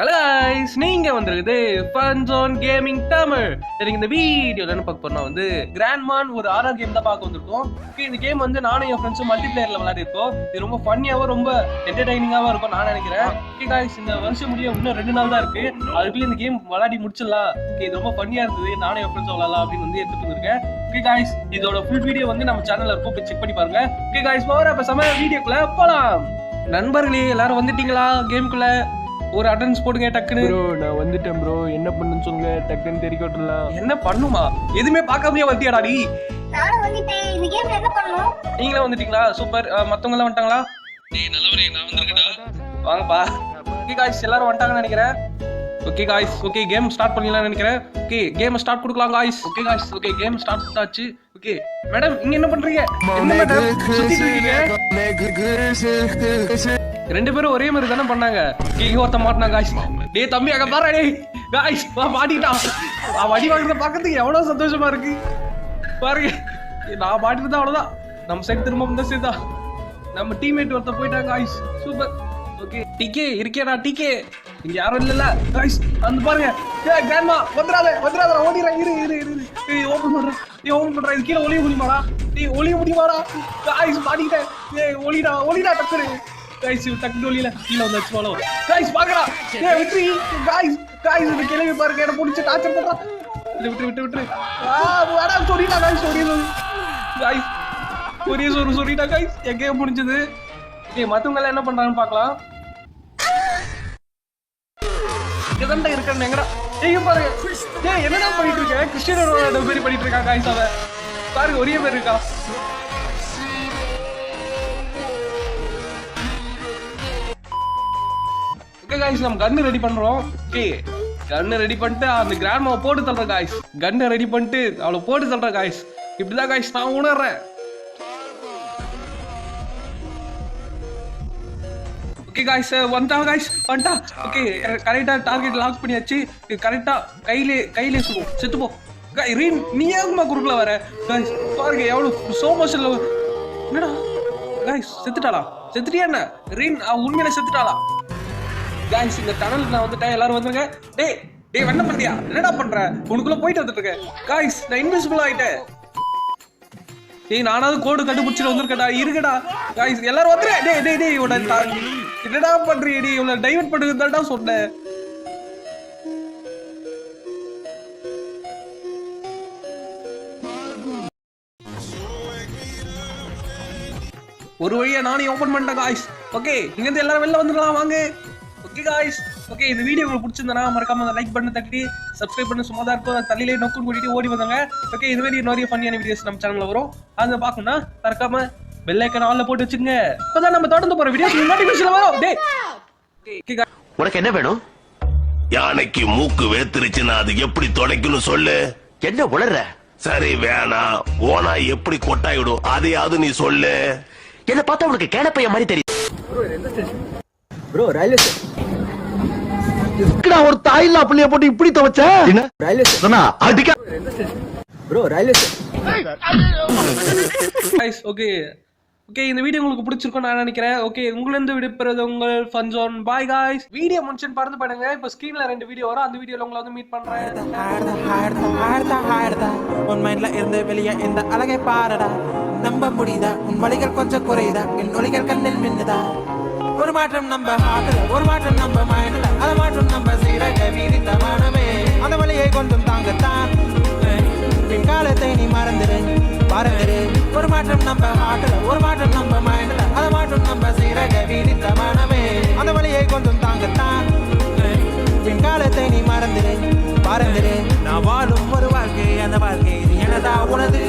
Hello நீங்க வந்திருக்குது fun zone gaming Tamil எனக்கு இந்த வீடியோல என்ன பார்க்க போறோம் வந்து கிராண்ட்மான் ஒரு ஆர்ஆர் கேம் தான் பார்க்க வந்திருக்கோம். இந்த கேம் வந்து நானும் என் ஃப்ரெண்ட்ஸும் மல்டி பிளேயர்ல விளையாடி இருக்கோம். இது ரொம்ப ஃபன்னியாவும் ரொம்ப என்டர்டைனிங்காவும் இருக்கும் நான் நினைக்கிறேன். ஓகே காய்ஸ் இந்த வருஷம் முடிய இன்னும் ரெண்டு நாள் தான் இருக்கு. அதுக்குள்ள இந்த கேம் விளையாடி முடிச்சிடலாம். ஓகே இது ரொம்ப ஃபன்னியா இருந்தது. நானும் என் ஃப்ரெண்ட்ஸும் விளையாடலாம் அப்படின்னு வந்து எடுத்துட்டு வந்திருக்கேன். ஓகே guys இதோட ஃபுல் வீடியோ வந்து நம்ம சேனல்ல இருக்கும். போய் செக் பண்ணி பாருங்க. ஓகே காய்ஸ் போற அப்ப சமய வீடியோக்குள்ள போலாம். நண்பர்களே எல்லாரும் வந்துட்டீங்களா? கேம்குள்ள ஒரு அட்டன்ஸ் போடுங்க டக்குன்னு. ப்ரோ நான் வந்துட்டேன் ப்ரோ என்ன பண்ணுன்னு சொல்லுங்க. டக்குன்னு தெரிய விட்டுலாம் என்ன பண்ணுமா? எதுவுமே பார்க்காமயே வந்தியாடா நீ? நானும் வந்துட்டேன். இந்த கேம்ல என்ன பண்ணணும்? நீங்களே வந்துட்டீங்களா? சூப்பர். மத்தவங்க எல்லாம் வந்துட்டாங்களா? டேய் நல்லவரே நான் வந்திருக்கேன்டா. வாங்கப்பா. ஓகே காய்ஸ் எல்லாரும் வந்துட்டாங்கன்னு நினைக்கிறேன். Okay guys okay game start பண்ணிடலாம்னு நினைக்கிறேன். ஓகே கேம் ஸ்டார்ட் கொடுக்கலாம் guys okay guys okay game start கொடுத்தாச்சு ஓகே மேடம் இங்க என்ன பண்றீங்க? என்ன மேடம் சுத்திட்டு இருக்கீங்க. ரெண்டு பேரும் ஒரே மாதிரி தானே பண்ணாங்க? கீழே ஒருத்த மாட்டினா காய்ஸ் டேய் தம்பி அங்க பாரு டேய். காய்ஸ் வா மாட்டிட்டான் அவன் அடி வாங்குறத பார்க்கறதுக்கு எவ்வளவு சந்தோஷமா இருக்கு. பாருங்க. நான் மாட்டிட்டு தான் அவ்வளவுதான். நம்ம சைடு திரும்ப இந்த சைடு தான் நம்ம டீம்மேட் ஒருத்த போயிட்டாங்க காய்ஸ் சூப்பர் ஓகே டிகே இருக்கேடா டிகே இங்க யாரும் இல்லல காய்ஸ் அந்த பாருங்க. ஏய் கிராண்ட்மா வந்துறாத வந்துறாத ஓடிறா இரு இரு இரு இரு. ஏய் ஓபன் பண்றா. ஏய் ஓபன் பண்றா. இது கீழ ஒளிய முடியுமாடா ஏய் ஒளிய முடியுமாடா காய்ஸ் மாட்டிட்டேன் ஏய் ஒளிடா ஒளிடா டக்குனு. கைஸ் டக்குனு ஒளியில கீழே வந்து ஃபாலோ காய்ஸ் பாக்கலாம் ஏய் விட்ரி காய்ஸ் காய்ஸ் இந்த கிளவி பாருங்க. என்ன புடிச்சு டார்ச்சர் பண்றான் விட்டு விட்டு விட்டு விட்டு ஆ வாடா சொல்லிடா கைஸ் சொல்லி காய்ஸ் ஒரே சொரு சொல்லிட்டா காய்ஸ் எங்கேயோ முடிஞ்சது. ஏய் மத்தவங்க எல்லாம் என்ன பண்றாங்கன்னு பார்க்கலாம். இங்கதான்டா இருக்கேன் எங்கடா? ஏய் பாருங்க. ஏய் என்னடா பண்ணிட்டு இருக்க? கிறிஸ்டியனோ ரொனால்டோ மாதிரி பண்ணிட்டு இருக்கா கைஸ் அவன். பாருங்க ஒரே பேர் இருக்கா? காய்ஸ் நம்ம கன்னு ரெடி பண்றோம். ஓகே கன்னு ரெடி பண்ணிட்டு அந்த கிராண்ட்மாவை போட்டு தள்ளுற காய்ஸ் கன்னை ரெடி பண்ணிட்டு அவளை போட்டு தள்ளுற காய்ஸ் இப்படிதான் காய்ஸ் நான் உணர்றேன். ஓகே காய்ஸ் வந்தா காய்ஸ் வந்துட்டா. ஓகே கரெக்டா டார்கெட் லாக் பண்ணியாச்சு. கரெக்டா கையிலே கையிலே சுடும் செத்துப்போ. காய் ரீன் நீ ஏகுமா குறுக்கல வர? காய்ஸ் பாருங்க எவ்வளவு சோ மோஷன்ல என்னடா? காய்ஸ் செத்துட்டாளா? செத்துட்டியா என்ன? ரீன் அவன் உண்மையில செத்துட்டாளா? காய்ஸ் இந்த டனல் நான் வந்துட்டேன். எல்லாரும் வந்துருங்க. டேய் டேய் என்ன பண்றியா என்னடா பண்ற? உனக்குள்ள போயிட்டு வந்துட்டு இருக்கேன் காய்ஸ் நான் இன்விசிபிள் ஆயிட்டேன். டேய் நானாவது கோடு கண்டுபிடிச்சிட்டு வந்திருக்கடா இருக்கடா காய்ஸ் எல்லாரும் வந்துரு. டேய் டேய் டேய் இவன என்னடா பண்றீ டேய் இவன டைவர்ட் பண்ணுறதுடா சொன்னேன். ஒரு வழியா நானே ஓபன் பண்ணிட்டேன் காய்ஸ் ஓகே இங்க இருந்து எல்லாரும் வெளில வந்துடலாம். வாங்க. ஓகே காய்ஸ் ஓகே இந்த வீடியோ உங்களுக்கு பிடிச்சிருந்தனா மறக்காம லைக் பண்ணி தட்டி சப்ஸ்கிரைப் பண்ணி. சும்மா தான் இருக்கும் தள்ளிலே நோக்கம் கூட்டிட்டு ஓடி வந்தாங்க ஓகே இது மாதிரி நிறைய ஃபன்னியான வீடியோஸ் நம்ம சேனல்ல வரும். அதை பார்க்கணும்னா மறக்காம பெல் ஐக்கன் ஆல்ல போட்டு வச்சுங்க அப்பதான் நம்ம தொடர்ந்து போற வீடியோஸ் நோட்டிபிகேஷன் வரும். டேய். உனக்கு என்ன வேணும்? யானைக்கு மூக்கு வேத்துருச்சுன்னா அது எப்படி தொலைக்குன்னு சொல்லு. என்ன உளற சரி வேணாம் ஓனா எப்படி கொட்டாயிடும்? அதையாவது நீ சொல்லு. என்ன பார்த்தா உனக்கு கேனப்பைய மாதிரி தெரியும் ப்ரோ ரயில்வே ஒரு தாயில்லா புள்ளைய போட்டு இப்படி துவச்ச ரயில்வே அடிக்க bro railway guys okay okay இந்த வீடியோ உங்களுக்கு பிடிச்சிருக்கும் நான் நினைக்கிறேன். ஓகே உங்களிருந்து விடுப்பது உங்கள் fun zone bye guys video முடிச்சுன்னு பறந்து பண்ணுங்க இப்போ ஸ்க்ரீன்ல ரெண்டு வீடியோ வரும். அந்த வீடியோல உங்களை வந்து மீட் ஆடுதா உன் மைண்ட்ல இருந்து வெளியே இந்த அழகை பாருடா. நம்ப முடியுதா? உன் வழிகள் கொஞ்சம் குறையுதா? என் ஒலிகள் கண்ணில் மின்னுதா? ஒரு மாற்றம் நம்ம ஹார்ட்ல ஒரு மாற்றம் நம்ம மைண்ட்ல அது மாற்றம் நம்ம சீரக வீரித்த மனமே அந்த வழியை கொஞ்சம் தாங்கத்தான். பின் காலத்தை நீ மறந்துடு மறந்துடு ஒரு மாற்றம் நம்ம ஹார்ட்ல ஒரு மாற்றம் நம்ம மைண்ட்ல அது மாற்றம் நம்ம சீரக வீரித்த மனமே அந்த வழியை கொஞ்சம் தாங்கத்தான். பின் காலத்தை நீ மறந்துடு மறந்துடு நான் வாழும் ஒரு வாழ்க்கை அந்த வாழ்க்கை இது எனதா உனது?